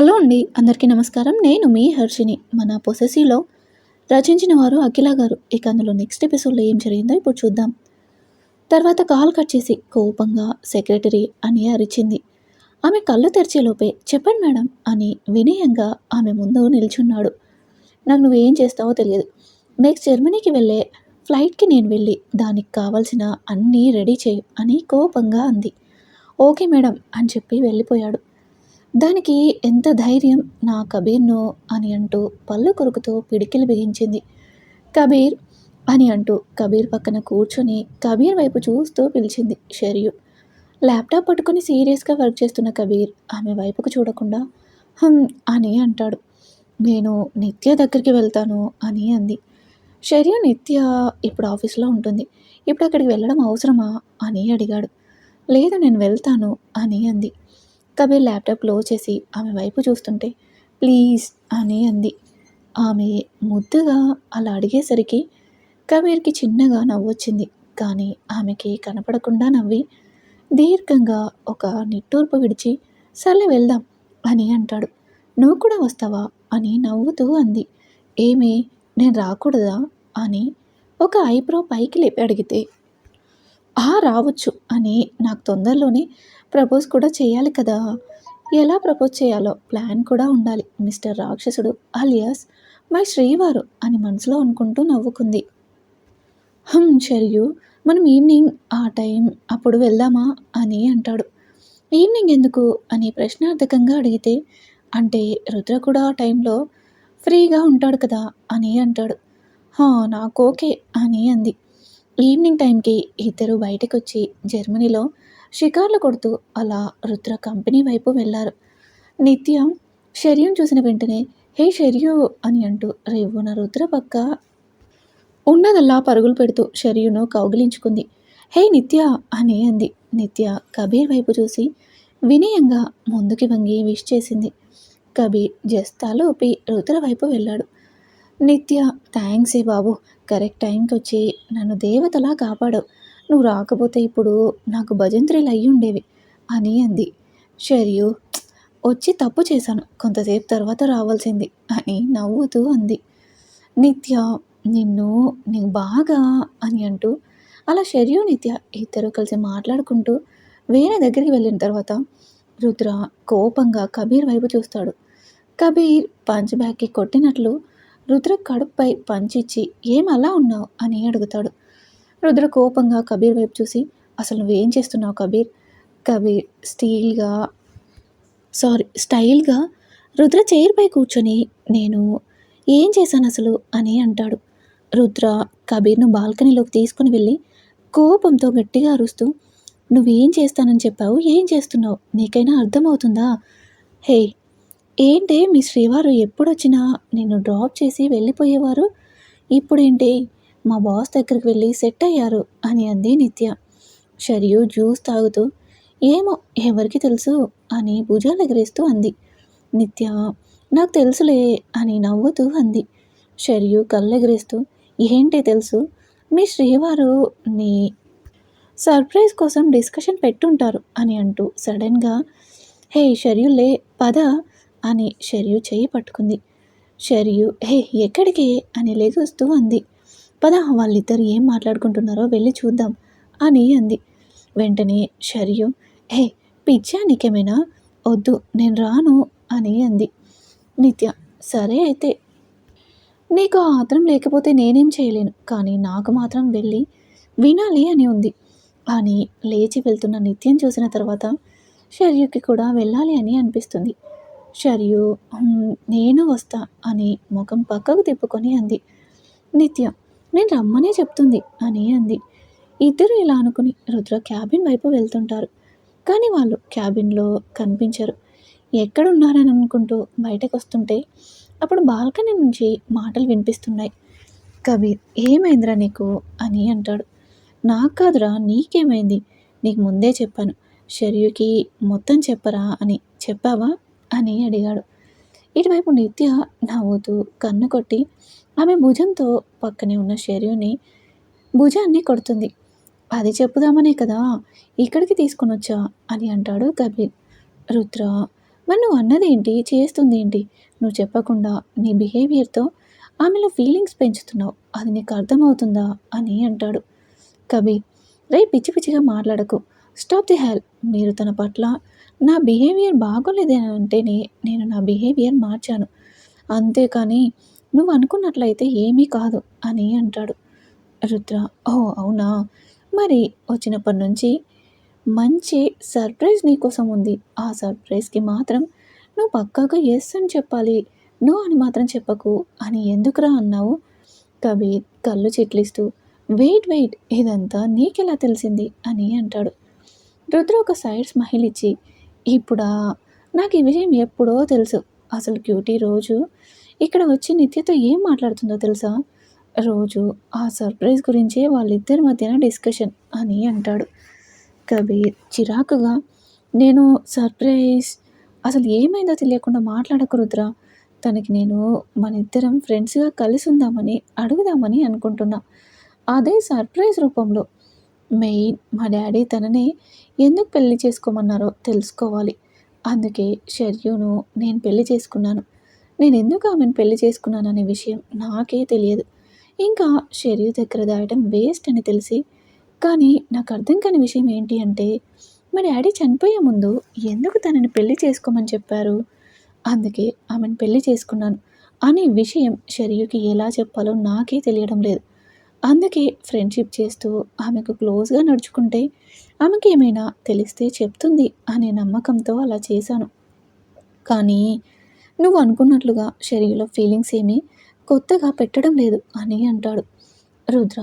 Hello అండి అందరికీ నమస్కారం. నేను మీ హర్షిని మన పొసెసిలో రచించిన వారు అఖిల గారు. ఇక అందులో నెక్స్ట్ ఎపిసోడ్లో ఏం జరిగిందో ఇప్పుడు చూద్దాం. తర్వాత కాల్ కట్ చేసి కోపంగా సెక్రటరీ అని అరిచింది. ఆమె కళ్ళు తెరిచేలోపే చెప్పండి మేడం అని వినయంగా ఆమె ముందు నిల్చున్నాడు. నాకు నువ్వేం చేస్తావో తెలియదు. నెక్స్ట్ జర్మనీకి వెళ్ళే ఫ్లైట్కి నేను వెళ్ళి దానికి కావాల్సిన అన్నీ రెడీ చేయి అని కోపంగా అంది. ఓకే మేడం అని చెప్పి వెళ్ళిపోయాడు. దానికి ఎంత ధైర్యం నా కబీర్ను అని అంటూ పళ్ళు కొరుకుతో పిడికిలు బిగించింది. కబీర్ అని అంటూ కబీర్ పక్కన కూర్చొని కబీర్ వైపు చూస్తూ పిలిచింది షరియు. ల్యాప్టాప్ పట్టుకొని సీరియస్గా వర్క్ చేస్తున్న కబీర్ ఆమె వైపుకు చూడకుండా హమ్ అని అంటాడు. నేను నిత్య దగ్గరికి వెళ్తాను అని అంది. షరియు నిత్య ఇప్పుడు ఆఫీస్లో ఉంటుంది. ఇప్పుడు అక్కడికి వెళ్ళడం అవసరమా అని అడిగాడు. లేదు నేను వెళ్తాను అని అంది. కబీర్ ల్యాప్టాప్ క్లోజ్ చేసి ఆమె వైపు చూస్తుంటే ప్లీజ్ అని అంది. ఆమె ముద్దుగా అలా అడిగేసరికి కబీర్కి చిన్నగా నవ్వొచ్చింది. కానీ ఆమెకి కనపడకుండా నవ్వి దీర్ఘంగా ఒక నిట్టూర్పు విడిచి సర్లే వెళ్దాం అని అంటాడు. నువ్వు కూడా వస్తావా? అని నవ్వుతూ అంది. ఏమి నేను రాకూడదా? అని ఒక ఐబ్రో పైకి లేపి అడిగితే ఆ రావచ్చు అని నాకు తొందరలోనే ప్రపోజ్ కూడా చేయాలి కదా. ఎలా ప్రపోజ్ చేయాలో ప్లాన్ కూడా ఉండాలి. మిస్టర్ రాక్షసుడు అలియాస్ మై శ్రీవారు అని మనసులో అనుకుంటూ నవ్వుకుంది. హమ్ షరియు మనం ఈవినింగ్ ఆ టైం అప్పుడు వెళ్దామా అని అంటాడు. ఈవినింగ్ ఎందుకు? అని ప్రశ్నార్థకంగా అడిగితే అంటే రుద్ర కూడా ఆ టైంలో ఫ్రీగా ఉంటాడు కదా అని అంటాడు. హా నాకు ఓకే అని అంది. ఈవినింగ్ టైంకి ఇద్దరు బయటకు వచ్చి జర్మనీలో షికార్లు కొడుతూ అలా రుద్ర కంపెనీ వైపు వెళ్ళారు. నిత్యం షర్యుని చూసిన వెంటనే హే షర్యు అని అంటూ రేవున రుద్ర పక్క ఉన్నదల్లా పరుగులు పెడుతూ షర్యును కౌగిలించుకుంది. హే నిత్య అని అంది. నిత్య కబీర్ వైపు చూసి వినయంగా ముందుకి వంగి విష్ చేసింది. కబీర్ జస్తాలు ఊపి రుద్ర వైపు వెళ్ళాడు. నిత్య థ్యాంక్స్ ఏ బాబు. కరెక్ట్ టైంకి వచ్చి నన్ను దేవతలా కాపాడు. నువ్వు రాకపోతే ఇప్పుడు నాకు భజంత్రీలు అయ్యి ఉండేవి అని అంది. షర్యు వచ్చి తప్పు చేశాను. కొంతసేపు తర్వాత రావాల్సింది అని నవ్వుతూ అంది. నిత్య నిన్ను నీకు బాగా అని అంటూ అలా షర్యు నిత్య ఇద్దరు కలిసి మాట్లాడుకుంటూ వేరే దగ్గరికి వెళ్ళిన తర్వాత రుద్ర కోపంగా కబీర్ వైపు చూస్తాడు. కబీర్ పంచ్ బ్యాగ్కి కొట్టినట్లు రుద్ర కడుపుపై పంచిచ్చి ఏం అలా ఉన్నావు? అని అడుగుతాడు. రుద్ర కోపంగా కబీర్ వైపు చూసి అసలు నువ్వేం చేస్తున్నావు కబీర్? కబీర్ స్టీల్గా సారీ స్టైల్గా రుద్ర చైర్పై కూర్చొని నేను ఏం చేశాను అసలు? అని అంటాడు. రుద్ర కబీర్ను బాల్కనీలోకి తీసుకుని వెళ్ళి కోపంతో గట్టిగా అరుస్తూ నువ్వేం చేస్తానని చెప్పావు? ఏం చేస్తున్నావు? నీకైనా అర్థమవుతుందా? హే ఏంటే మీ శ్రీవారు ఎప్పుడొచ్చినా నేను డ్రాప్ చేసి వెళ్ళిపోయేవారు? ఇప్పుడేంటి? మా బాస్ దగ్గరికి వెళ్ళి సెట్ అయ్యారు అని అంది నిత్య. షరియు జ్యూస్ తాగుతూ ఏమో ఎవరికి తెలుసు? అని భుజాలు ఎగరేస్తూ అంది. నిత్య నాకు తెలుసులే అని నవ్వుతూ అంది. షరియు కళ్ళెగరేస్తూ ఏంటి తెలుసు? మీ శ్రీవారు నీ సర్ప్రైజ్ కోసం డిస్కషన్ పెట్టుంటారు అని అంటూ సడన్గా హే షర్యులే పద అని షర్యు చేయి పట్టుకుంది. షర్యు హే ఎక్కడికి? అని లేగుస్తూ అంది. పద వాళ్ళిద్దరు ఏం మాట్లాడుకుంటున్నారో వెళ్ళి చూద్దాం అని అంది. వెంటనే షరియు హే పిచ్చా నీకేమైనా? వద్దు నేను రాను అని అంది. నిత్య సరే అయితే నీకు ఆత్రం లేకపోతే నేనేం చేయలేను కానీ నాకు మాత్రం వెళ్ళి వినాలి అని ఉంది. అని లేచి వెళ్తున్న నిత్యం చూసిన తర్వాత షర్యుకి కూడా వెళ్ళాలి అని అనిపిస్తుంది. షర్యు నేను వస్తా అని ముఖం పక్కకు తిప్పుకొని అంది. నిత్య నేను రమ్మనే చెప్తుంది అని అంది. ఇద్దరు ఇలా అనుకుని రుద్ర క్యాబిన్ వైపు వెళ్తుంటారు. కానీ వాళ్ళు క్యాబిన్లో కనిపించరు. ఎక్కడున్నారని అనుకుంటూ బయటకు వస్తుంటే అప్పుడు బాల్కనీ నుంచి మాటలు వినిపిస్తున్నాయి. కబీర్ ఏమైందిరా నీకు? అని అంటాడు. నాకు కాదురా నీకేమైంది? నీకు ముందే చెప్పాను. షర్యుకి మొత్తం చెప్పరా అని. చెప్పావా? అని అడిగాడు. ఇటువైపు నిత్య నవ్వుతూ కన్ను కొట్టి ఆమె భుజంతో పక్కనే ఉన్న షెర్యూని భుజాన్ని కొడుతుంది. అది చెప్పుదామనే కదా ఇక్కడికి తీసుకొని వచ్చా అని అంటాడు కబీర్. రుద్ర మరి నువ్వు అన్నదేంటి? చేస్తుంది ఏంటి నువ్వు చెప్పకుండా నీ బిహేవియర్తో ఆమెలో ఫీలింగ్స్ పెంచుతున్నావు. అది నీకు అర్థమవుతుందా? అని అంటాడు కబీర్. రే పిచ్చి పిచ్చిగా మాట్లాడకు. Stop the hell. మీరు తన పట్ల నా బిహేవియర్ బాగోలేదని అంటేనే నేను నా బిహేవియర్ మార్చాను. అంతేకాని నువ్వు అనుకున్నట్లయితే ఏమీ కాదు అని అంటాడు రుద్ర. ఓ అవునా? మరి వచ్చినప్పటి నుంచి మంచి సర్ప్రైజ్ నీకోసం ఉంది. ఆ సర్ప్రైజ్కి మాత్రం నువ్వు పక్కాగా ఎస్ అని చెప్పాలి. నో అని మాత్రం చెప్పకు అని ఎందుకురా అన్నావు? కబీర్ కళ్ళు చిట్లిస్తూ వెయిట్ వెయిట్ ఇదంతా నీకెలా తెలిసింది? అని అంటాడు. రుద్ర ఒక సైడ్ స్మైల్ ఇచ్చి ఇప్పుడా నాకు ఈ విషయం ఎప్పుడో తెలుసు. అసలు క్యూటీ రోజు ఇక్కడ వచ్చి నిత్యతో ఏం మాట్లాడుతుందో తెలుసా? రోజు ఆ సర్ప్రైజ్ గురించే వాళ్ళిద్దరి మధ్యన డిస్కషన్ అని అంటాడు. కబీర్ చిరాకుగా నేను సర్ప్రైజ్ అసలు ఏమైందో తెలియకుండా మాట్లాడకు తనకి నేను మన ఇద్దరం ఫ్రెండ్స్గా కలిసి ఉందామని అడుగుదామని అనుకుంటున్నా. అదే సర్ప్రైజ్ రూపంలో. మెయిన్ మా డాడీ తననే ఎందుకు పెళ్ళి చేసుకోమన్నారో తెలుసుకోవాలి. అందుకే షర్యూను నేను పెళ్ళి చేసుకున్నాను. నేను ఎందుకు ఆమెను పెళ్ళి చేసుకున్నాను అనే విషయం నాకే తెలియదు. ఇంకా షర్యూ దగ్గర దాయటం వేస్ట్ అని తెలిసి కానీ నాకు అర్థం కాని విషయం ఏంటి అంటే మా డాడీ చనిపోయే ముందు ఎందుకు తనని పెళ్ళి చేసుకోమని చెప్పారు? అందుకే ఆమెను పెళ్ళి చేసుకున్నాను అనే విషయం షర్యూకి ఎలా చెప్పాలో నాకే తెలియడం లేదు. అందుకే ఫ్రెండ్షిప్ చేస్తూ ఆమెకు క్లోజ్గా నడుచుకుంటే ఆమెకి ఏమైనా తెలిస్తే చెప్తుంది అనే నమ్మకంతో అలా చేశాను. కానీ నువ్వు అనుకున్నట్లుగా శరీరంలో ఫీలింగ్స్ ఏమీ కొత్తగా పెట్టడం లేదు అని అంటాడు రుద్ర.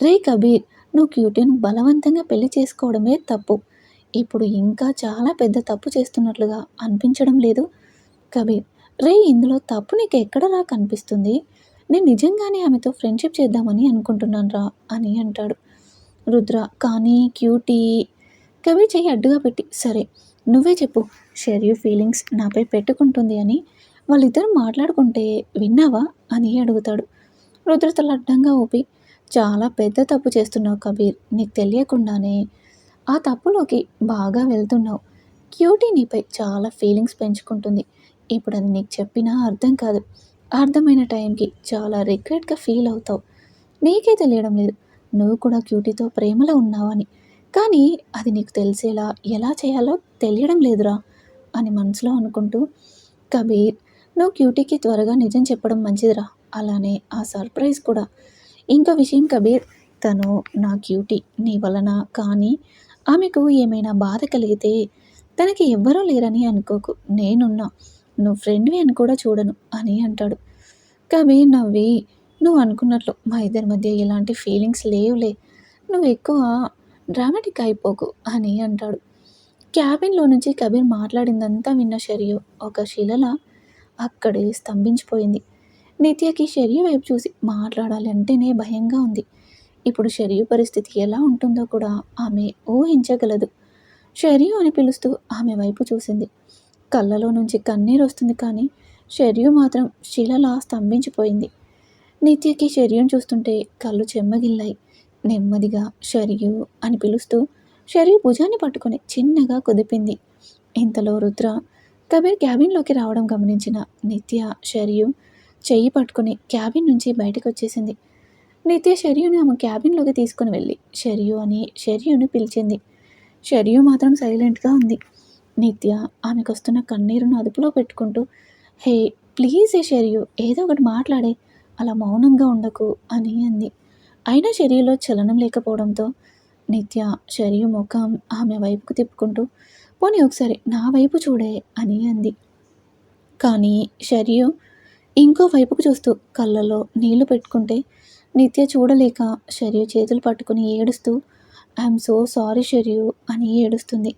రే కబీర్ నువ్వు క్యూటీను బలవంతంగా పెళ్ళి చేసుకోవడమే తప్పు. ఇప్పుడు ఇంకా చాలా పెద్ద తప్పు చేస్తున్నట్లుగా అనిపించడం లేదు కబీర్. రే ఇందులో తప్పు నీకు ఎక్కడ రా కనిపిస్తుంది? నేను నిజంగానే ఆమెతో ఫ్రెండ్షిప్ చేద్దామని అనుకుంటున్నాను రా అని అంటాడు రుద్ర. కానీ క్యూటీ కబీర్ చెయ్యి అడ్డుగా పెట్టి సరే. నువ్వే చెప్పు షెర్యూ ఫీలింగ్స్ నాపై పెట్టుకుంటుంది అని. వాళ్ళిద్దరు మాట్లాడుకుంటే విన్నావా అని అడుగుతాడు. రుద్రతలు అడ్డంగా ఊపి చాలా పెద్ద తప్పు చేస్తున్నావు కబీర్ నీకు తెలియకుండానే. ఆ తప్పులోకి బాగా వెళ్తున్నావు. క్యూటీ నీపై చాలా ఫీలింగ్స్ పెంచుకుంటుంది. ఇప్పుడు అది నీకు చెప్పినా అర్థం కాదు. అర్థమైన టైంకి చాలా రిగ్రెట్గా ఫీల్ అవుతావు. నీకే తెలియడం లేదు. నువ్వు కూడా క్యూటీతో ప్రేమలో ఉన్నావని. కానీ అది నీకు తెలిసేలా ఎలా చేయాలో తెలియడం లేదురా అని మనసులో అనుకుంటూ కబీర్ నువ్వు క్యూటీకి త్వరగా నిజం చెప్పడం మంచిదిరా. అలానే ఆ సర్ప్రైజ్ కూడా. ఇంకో విషయం కబీర్ తను నా క్యూటీ నీ వలన కానీ ఆమెకు ఏమైనా బాధ కలిగితే తనకి ఎవ్వరూ లేరని అనుకోకు. నేనున్నా నువ్వు ఫ్రెండ్వి అని కూడా చూడను అని అంటాడు. కబీర్ నవ్వి నువ్వు అనుకున్నట్లు మా ఇద్దరి మధ్య ఎలాంటి ఫీలింగ్స్ లేవులే. నువ్వు ఎక్కువ డ్రామాటిక్ అయిపోకు అని అంటాడు. క్యాబిన్లో నుంచి కబీర్ మాట్లాడిందంతా విన్న షరియు ఒక శిలల అక్కడే స్తంభించిపోయింది. నిత్యకి షరియు వైపు చూసి మాట్లాడాలి అంటేనే భయంగా ఉంది. ఇప్పుడు షరియు పరిస్థితి ఎలా ఉంటుందో కూడా ఆమె ఊహించగలదు. షరియు అని పిలుస్తూ ఆమె వైపు చూసింది. కళ్ళలో నుంచి కన్నీరు వస్తుంది కానీ షర్యు మాత్రం శిలలా స్తంభించిపోయింది. నిత్యకి శరీరం చూస్తుంటే కళ్ళు చెమ్మగిల్లాయి. నెమ్మదిగా షరియు అని పిలుస్తూ షర్యు భుజాన్ని పట్టుకొని చిన్నగా కుదిపింది. ఇంతలో రుద్ర కబీర్ క్యాబిన్లోకి రావడం గమనించిన నిత్య షరియు చెయ్యి పట్టుకుని క్యాబిన్ నుంచి బయటకు వచ్చేసింది నిత్య షరియుని ఆమె క్యాబిన్లోకి తీసుకుని వెళ్ళి షరియు అని షరియుని పిలిచింది. షరియు మాత్రం సైలెంట్గా ఉంది. నిత్య ఆమెకు వస్తున్న కన్నీరును అదుపులో పెట్టుకుంటూ హే ప్లీజ్ ఏ షరియు ఏదో ఒకటి మాట్లాడే అలా మౌనంగా ఉండకు అని అంది. అయినా షరియులో చలనం లేకపోవడంతో నిత్య శరీర ముఖం ఆమె వైపుకు తిప్పుకుంటూ పోనీ ఒకసారి నా వైపు చూడే అని అంది. కానీ షరియు ఇంకో వైపుకు చూస్తూ కళ్ళలో నీళ్ళు పెట్టుకుంటే నిత్య చూడలేక శరీర చేతులు పట్టుకుని ఏడుస్తూ ఐఎమ్ సో సారీ షరియు అని ఏడుస్తుంది.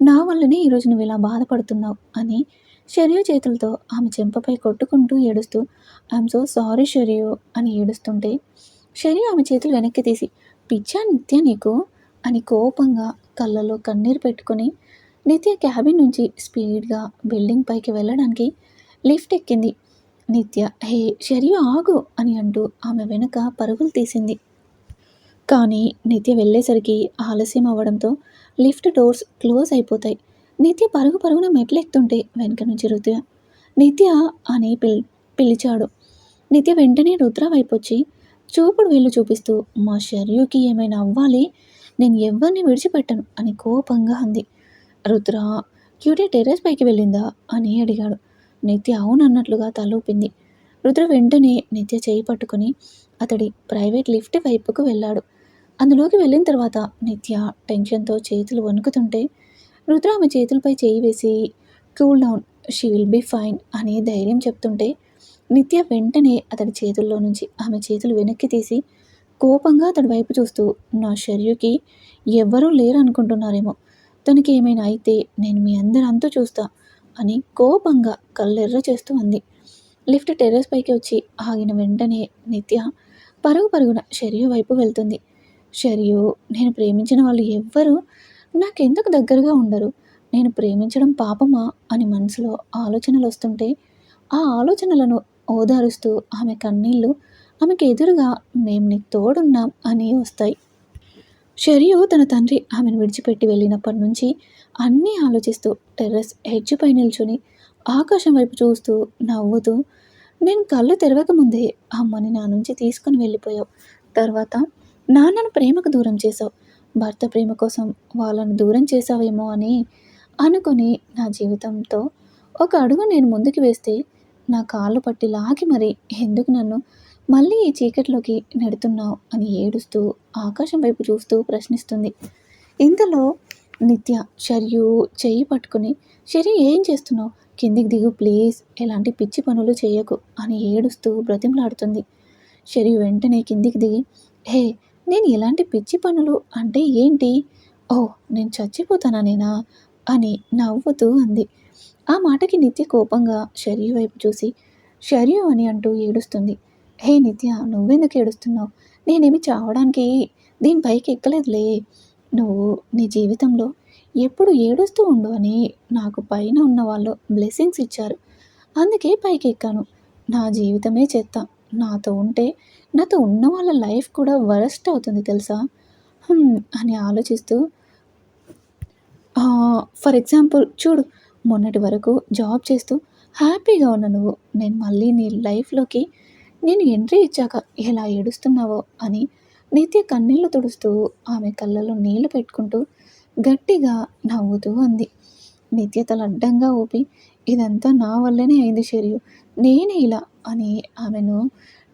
నా వల్లనే ఈరోజు నువ్వు ఇలా బాధపడుతున్నావు అని షరియు చేతులతో ఆమె చెంపపై కొట్టుకుంటూ ఏడుస్తూ ఐఎమ్ సో సారీ షరియు అని ఏడుస్తుంటే శని ఆమె చేతులు వెనక్కి తీసి పిజ్జా నిత్య నీకు అని కోపంగా కళ్ళలో కన్నీరు పెట్టుకొని నిత్య క్యాబిన్ నుంచి స్పీడ్గా బిల్డింగ్ పైకి వెళ్ళడానికి లిఫ్ట్ ఎక్కింది. నిత్య హే షరియు ఆగు అని అంటూ ఆమె వెనుక పరుగులు తీసింది. కానీ నిత్య వెళ్ళేసరికి ఆలస్యం అవ్వడంతో లిఫ్ట్ డోర్స్ క్లోజ్ అయిపోతాయి. నిత్య పరుగు పరుగున మెట్లెక్తుంటే వెనక నుంచి రుద్ర నిత్య అని పిల్ పిలిచాడు. నిత్య వెంటనే రుద్ర వైపు వచ్చి చూపుడు వీళ్ళు చూపిస్తూ మా షర్యుకి ఏమైనా అవ్వాలి? నేను ఎవరిని విడిచిపెట్టను అని కోపంగా అంది. రుద్ర క్యూటీ టెర్రస్ పైకి వెళ్ళిందా? అని అడిగాడు. నిత్య అవునన్నట్లుగా తలూపింది. రుద్ర వెంటనే నిత్య చేయి పట్టుకుని అతడి ప్రైవేట్ లిఫ్ట్ వైపుకు వెళ్ళాడు. అందులోకి వెళ్ళిన తర్వాత నిత్య టెన్షన్తో చేతులు వణుకుతుంటే రుద్ర ఆమె చేతులపై చేయి వేసి cool down she will be fine అని ధైర్యం చెప్తుంటే నిత్య వెంటనే అతడి చేతుల్లో నుంచి ఆమె చేతులు వెనక్కి తీసి కోపంగా అతడి వైపు చూస్తూ నా షర్యుకి ఎవ్వరూ లేరు అనుకుంటున్నారేమో తనకి ఏమైనా అయితే నేను మీ అందరంతా చూస్తా అని కోపంగా కళ్ళెర్ర చేస్తూ అంది. లిఫ్ట్ టెర్రస్ పైకి వచ్చి ఆగిన వెంటనే నిత్య పరుగు పరుగున షర్యు వైపు వెళ్తుంది. షర్యు నేను ప్రేమించిన వాళ్ళు ఎవ్వరూ నాకెందుకు దగ్గరగా ఉండరు. నేను ప్రేమించడం పాపమా అని మనసులో ఆలోచనలు వస్తుంటే ఆ ఆలోచనలను ఓదారుస్తూ ఆమె కన్నీళ్ళు ఆమెకు ఎదురుగా మేము నీకు తోడున్నాం అని వస్తాయి. షరియు తన తండ్రి ఆమెను విడిచిపెట్టి వెళ్ళినప్పటి నుంచి అన్నీ ఆలోచిస్తూ టెర్రస్ హెడ్జ్ పై నిల్చుని ఆకాశం వైపు చూస్తూ నవ్వుతూ నేను కళ్ళు తెరవక ముందే అమ్మని నా నుంచి తీసుకుని వెళ్ళిపోయావు. తర్వాత నాన్నను ప్రేమకు దూరం చేసావు భర్త ప్రేమ కోసం వాళ్ళను దూరం చేసావేమో అని అనుకుని నా జీవితంతో ఒక అడుగు నేను ముందుకు వేస్తే నా కాళ్ళు పట్టి లాగి మరి ఎందుకు నన్ను మళ్ళీ ఈ చీకట్లోకి నెడుతున్నావు అని ఏడుస్తూ ఆకాశం వైపు చూస్తూ ప్రశ్నిస్తుంది. ఇంతలో నిత్య షర్యు చెయ్యి పట్టుకుని షర్యు ఏం చేస్తున్నావు? కిందికి దిగు ప్లీజ్. ఎలాంటి పిచ్చి పనులు చేయకు అని ఏడుస్తూ బ్రతిమలాడుతుంది. షర్యు వెంటనే కిందికి దిగి హే నేను ఎలాంటి పిచ్చి పనులు అంటే ఏంటి? ఓ నేను చచ్చిపోతానా నేనా? అని నవ్వుతూ అంది. ఆ మాటకి నిత్య కోపంగా షర్యు వైపు చూసి షర్యు అని అంటూ ఏడుస్తుంది. హే నిత్య నువ్వెందుకు ఏడుస్తున్నావు? నేనేమి చావడానికి? దీనిపైకి ఎక్కలేదులే. నువ్వు నీ జీవితంలో ఎప్పుడు ఏడుస్తూ ఉండు అని నాకు పైన ఉన్న వాళ్ళు బ్లెస్సింగ్స్ ఇచ్చారు. అందుకే పైకి ఎక్కాను. నా జీవితమే చెత్త. నాతో ఉంటే నాతో ఉన్న వాళ్ళ లైఫ్ కూడా వరస్ట్ అవుతుంది తెలుసా? అని ఆలోచిస్తూ ఫర్ ఎగ్జాంపుల్ చూడు మొన్నటి వరకు జాబ్ చేస్తూ హ్యాపీగా ఉన్న నువ్వు. నేను మళ్ళీ నీ లైఫ్లోకి నేను ఎంట్రీ ఇచ్చాక ఎలా ఏడుస్తున్నావో అని నిత్య కన్నీళ్ళు తుడుస్తూ ఆమె కళ్ళలో నీళ్ళు పెట్టుకుంటూ గట్టిగా నవ్వుతూ అంది. నిత్య తల అడ్డంగా ఊపి ఇదంతా నా వల్లనే అయింది షరియు నేనే ఇలా అని ఆమెను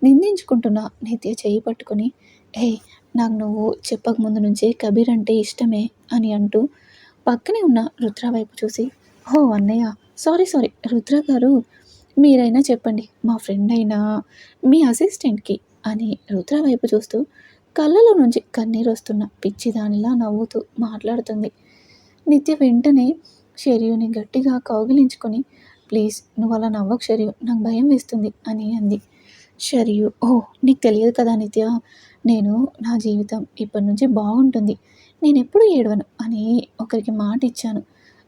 నిందించుకుంటున్న నిత్య చేయి పట్టుకుని హే నాకు నువ్వు చెప్పక ముందు నుంచే కబీర్ అంటే ఇష్టమే అని అంటూ పక్కనే ఉన్న రుద్ర వైపు చూసి ఓ అన్నయ్య సారీ సారీ. రుద్ర గారు మీరైనా చెప్పండి. మా ఫ్రెండ్ అయినా మీ అసిస్టెంట్కి అని రుద్ర వైపు చూస్తూ కళ్ళలో నుంచి కన్నీరు వస్తున్న పిచ్చి దానిలా నవ్వుతూ మాట్లాడుతుంది. నిత్య వెంటనే షెరియుని గట్టిగా కౌగిలించుకొని ప్లీజ్ నువ్వు అలా నవ్వకు షరియు నాకు భయం వేస్తుంది అని అంది. షరియు ఓ నీకు తెలియదు కదా నిత్య నేను నా జీవితం ఇప్పటి నుంచి బాగుంటుంది. నేను ఎప్పుడు ఏడవను అని ఒకరికి మాట ఇచ్చాను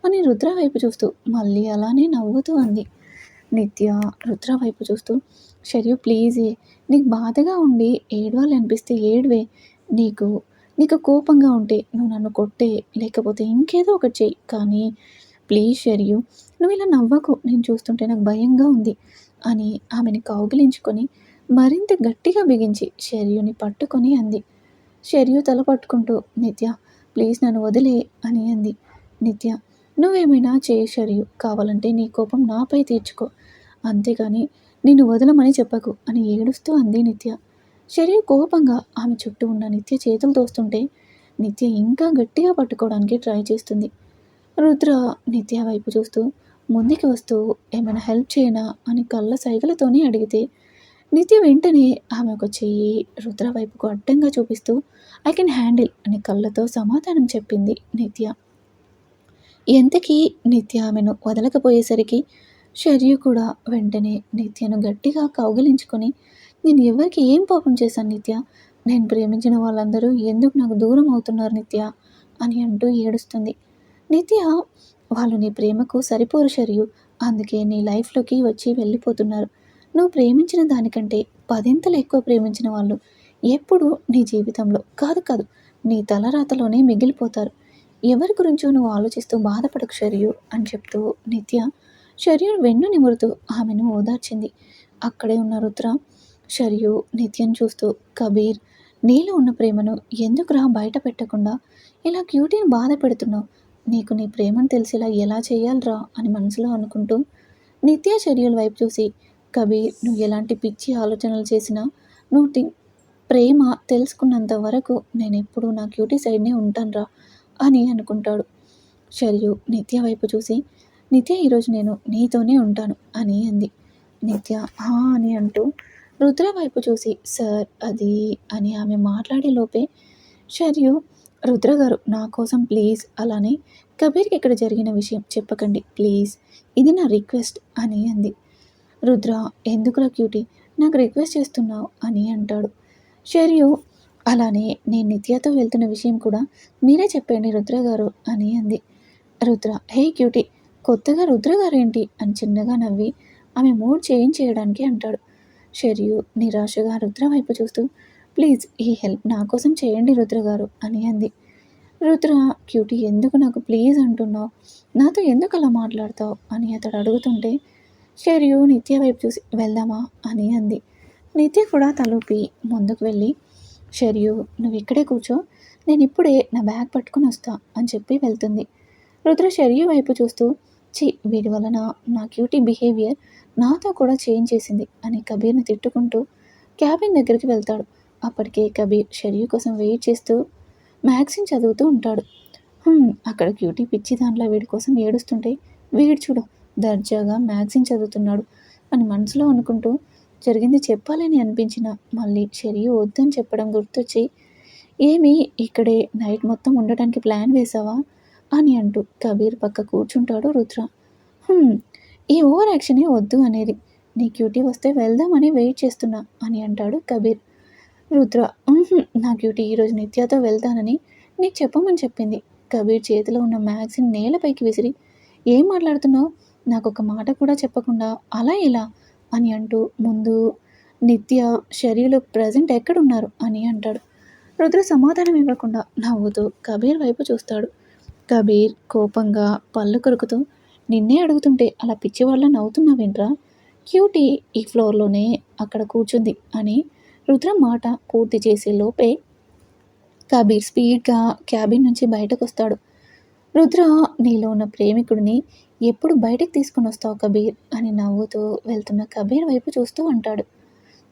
అని రుద్ర వైపు చూస్తూ మళ్ళీ అలానే నవ్వుతూ అంది. నిత్య రుద్ర వైపు చూస్తూ షర్యు ప్లీజ్ నీకు బాధగా ఉండి ఏడవాలి అనిపిస్తే ఏడువే. నీకు నీకు కోపంగా ఉంటే నువ్వు నన్ను కొట్టే లేకపోతే ఇంకేదో ఒకటి చెయ్యి కానీ ప్లీజ్ షర్యు నువ్వు ఇలా నవ్వకు నేను చూస్తుంటే నాకు భయంగా ఉంది అని ఆమెని కౌగిలించుకొని మరింత గట్టిగా బిగించి షర్యుని పట్టుకొని అంది. షర్యు తల పట్టుకుంటూ నిత్య ప్లీజ్ నన్ను వదిలే అని అంది. నిత్య నువ్వేమైనా చేయి షర్యు కావాలంటే నీ కోపం నాపై తీర్చుకో. అంతేగాని నిన్ను వదలమని చెప్పకు అని ఏడుస్తూ అంది నిత్య. శరీర కోపంగా ఆమె చుట్టూ ఉన్న నిత్య చేతులు తోస్తుంటే నిత్య ఇంకా గట్టిగా పట్టుకోవడానికి ట్రై చేస్తుంది. రుద్ర నిత్య వైపు చూస్తూ ముందుకి వస్తూ ఏమైనా హెల్ప్ చేయనా అని కళ్ళ సైగలతోనే అడిగితే నిత్య వెంటనే ఆమె ఒక చెయ్యి రుద్ర వైపుకు అడ్డంగా చూపిస్తూ ఐ కెన్ హ్యాండిల్ అని కళ్ళతో సమాధానం చెప్పింది నిత్య. ఎంతకీ నిత్య ఆమెను వదలకపోయేసరికి షర్యు కూడా వెంటనే నిత్యను గట్టిగా కౌగిలించుకొని నేను ఎవరికి ఏం పాపం చేశాను నిత్య? నేను ప్రేమించిన వాళ్ళందరూ ఎందుకు నాకు దూరం అవుతున్నారు నిత్య? అని అంటూ ఏడుస్తుంది. నిత్య వాళ్ళు నీ ప్రేమకు సరిపోరు షర్యు. అందుకే నీ లైఫ్లోకి వచ్చి వెళ్ళిపోతున్నారు. నువ్వు ప్రేమించిన దానికంటే పదింతలు ఎక్కువ ప్రేమించిన వాళ్ళు ఎప్పుడు నీ జీవితంలో కాదు కాదు నీ తలరాతలోనే మిగిలిపోతారు. ఎవరి గురించో నువ్వు ఆలోచిస్తూ బాధపడకు షరియు అని చెప్తూ నిత్య షర్యును వెన్ను నిమురుతూ ఆమెను ఓదార్చింది. అక్కడే ఉన్న రుద్ర షర్యు నిత్యం చూస్తూ కబీర్ నీలో ఉన్న ప్రేమను ఎందుకురా బయట పెట్టకుండా ఇలా క్యూటీని బాధ పెడుతున్నావు? నీకు నీ ప్రేమను తెలిసేలా ఎలా చేయాలరా అని మనసులో అనుకుంటూ నిత్య చర్యల వైపు చూసి కబీర్ నువ్వు ఎలాంటి పిచ్చి ఆలోచనలు చేసినా నువ్వు ప్రేమ తెలుసుకున్నంత వరకు నేను ఎప్పుడూ నా క్యూటీ సైడ్నే ఉంటానురా. అని అనుకుంటాడు. శరియు నిత్య వైపు చూసి నిత్య ఈరోజు నేను నీతోనే ఉంటాను అని అంది. నిత్య హా అని అంటూ రుద్ర వైపు చూసి సార్ అది అని ఆమె మాట్లాడే లోపే షర్యు రుద్ర గారు నా కోసం ప్లీజ్ అలానే కబీర్కి ఇక్కడ జరిగిన విషయం చెప్పకండి ప్లీజ్ ఇది నా రిక్వెస్ట్ అని అంది. రుద్ర ఎందుకురా క్యూటీ నాకు రిక్వెస్ట్ చేస్తున్నావు అని అంటాడు. షర్యు అలానే నేను నిత్యతో వెళ్తున్న విషయం కూడా మీరే చెప్పండి రుద్ర గారు అని అంది. రుద్ర హే క్యూటీ కొత్తగా రుద్ర గారు ఏంటి? అని చిన్నగా నవ్వి ఆమె మూడ్ చేంజ్ చేయడానికి అంటాడు. షర్యు నిరాశగా రుద్ర వైపు చూస్తూ ప్లీజ్ ఈ హెల్ప్ నా కోసం చేయండి రుద్ర గారు అని అంది. రుద్ర క్యూటీ ఎందుకు నాకు ప్లీజ్ అంటున్నావు? నాతో ఎందుకు అలా మాట్లాడతావు? అని అతడు అడుగుతుంటే షర్యు నిత్య వైపు చూసి వెళ్దామా? అని అంది. నిత్య కూడా తలూపి ముందుకు వెళ్ళి షర్యు నువ్వు ఇక్కడే కూర్చో నేను ఇప్పుడే నా బ్యాగ్ పట్టుకుని వస్తా అని చెప్పి వెళ్తుంది. రుద్ర షర్యు వైపు చూస్తూ చి వీడి వలన నా క్యూటీ బిహేవియర్ నాతో కూడా చేంజ్ చేసింది అని కబీర్ని తిట్టుకుంటూ క్యాబిన్ దగ్గరికి వెళ్తాడు. అప్పటికే కబీర్ షర్యు కోసం వెయిట్ చేస్తూ మ్యాగ్జిన్ చదువుతూ ఉంటాడు. అక్కడ క్యూటీ పిచ్చి దాంట్లో వీడి కోసం ఏడుస్తుంటే వీడు చూడు దర్జాగా మ్యాగ్జిన్ చదువుతున్నాడు అని మనసులో అనుకుంటూ జరిగింది చెప్పాలని అనిపించిన మళ్ళీ షరియు వద్దని చెప్పడం గుర్తొచ్చి ఏమి ఇక్కడే నైట్ మొత్తం ఉండటానికి ప్లాన్ వేసావా అని అంటూ కబీర్ పక్క కూర్చుంటాడు రుద్ర. ఈ ఓవర్ యాక్షనే వద్దు అనేది. నీ క్యూటీ వస్తే వెళ్దామని వెయిట్ చేస్తున్నా అని అంటాడు కబీర్. రుద్ర నా క్యూటీ ఈరోజు నిత్యతో వెళ్తానని నీకు చెప్పమని చెప్పింది. కబీర్ చేతిలో ఉన్న మ్యాగ్జిన్ నేలపైకి విసిరి ఏం మాట్లాడుతున్నావు? నాకు ఒక మాట కూడా చెప్పకుండా అలా ఇలా అని అంటూ ముందు నిత్య షరీలు ప్రజెంట్ ఎక్కడున్నారు అని అంటాడు. రుద్ర సమాధానం ఇవ్వకుండా నవ్వుతూ కబీర్ వైపు చూస్తాడు. కబీర్ కోపంగా పళ్ళు కొరుకుతూ నిన్నే అడుగుతుంటే అలా పిచ్చి వాళ్ళ నవ్వుతున్నావేంట్రా? క్యూటీ ఈ ఫ్లోర్లోనే అక్కడ కూర్చుంది అని రుద్ర మాట పూర్తి చేసే లోపే కబీర్ స్పీడ్గా క్యాబిన్ నుంచి బయటకు వస్తాడు రుద్ర నీలో ఉన్న ప్రేమికుడిని ఎప్పుడు బయటకు తీసుకుని వస్తావు కబీర్? అని నవ్వుతూ వెళ్తున్న కబీర్ వైపు చూస్తూ అంటాడు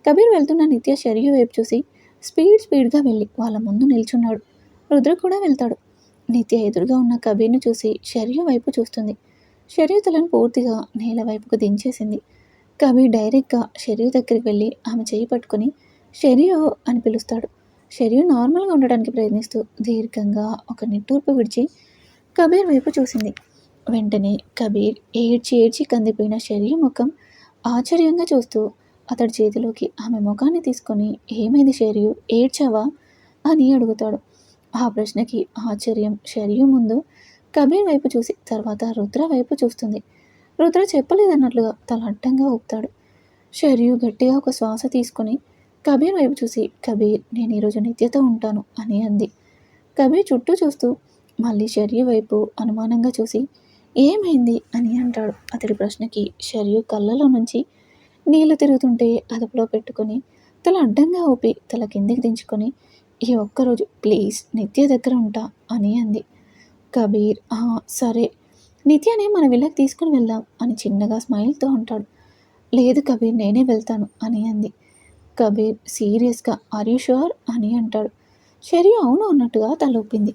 కబీర్ వెళ్తున్న నిత్య షరియు వైపు చూసి స్పీడ్ స్పీడ్గా వెళ్ళి వాళ్ళ ముందు నిల్చున్నాడు. రుద్ర కూడా వెళ్తాడు. నిత్య ఎదురుగా ఉన్న కబీర్ని చూసి షరియు వైపు చూస్తుంది. శరీరతలను తలను పూర్తిగా నేల వైపుకు దించేసింది. కబీర్ డైరెక్ట్గా శరీర దగ్గరికి వెళ్ళి ఆమె చేయి పట్టుకుని షరియు అని పిలుస్తాడు. శరీరం నార్మల్గా ఉండడానికి ప్రయత్నిస్తూ దీర్ఘంగా ఒక నిట్టూర్పు విడిచి కబీర్ వైపు చూసింది. వెంటనే కబీర్ ఏడ్చి ఏడ్చి కందిపోయిన శరీర ముఖం ఆశ్చర్యంగా చూస్తూ అతడి చేతిలోకి ఆమె ముఖాన్ని తీసుకొని ఏమైంది షరియు ఏడ్చావా? అని అడుగుతాడు. ఆ ప్రశ్నకి ఆశ్చర్యం షరియు ముందు కబీర్ వైపు చూసి తర్వాత రుద్ర వైపు చూస్తుంది. రుద్ర చెప్పలేదన్నట్లుగా తల అడ్డంగా ఊపుతాడు. షరియు గట్టిగా ఒక శ్వాస తీసుకొని కబీర్ వైపు చూసి కబీర్ నేను ఈరోజు నిత్యతో ఉంటాను అని అంది. కబీర్ చుట్టూ చూస్తూ మళ్ళీ షర్యు వైపు అనుమానంగా చూసి ఏమైంది? అని అంటాడు అతడి ప్రశ్నకి. షర్యు కళ్ళలో నుంచి నీళ్ళు తిరుగుతుంటే అదుపులో పెట్టుకొని తల అడ్డంగా ఊపి తల కిందికి దించుకొని ఈ ఒక్కరోజు ప్లీజ్ నిత్య దగ్గర ఉంటా అని అంది. కబీర్ సరే. నిత్యనే మన విల్లకి తీసుకుని వెళ్దాం అని చిన్నగా స్మైల్తో అంటాడు. లేదు కబీర్ నేనే వెళ్తాను అని అంది. కబీర్ సీరియస్గా ఆర్ యూ షూర్ అని అంటాడు. షరియు అవును అన్నట్టుగా తలొప్పింది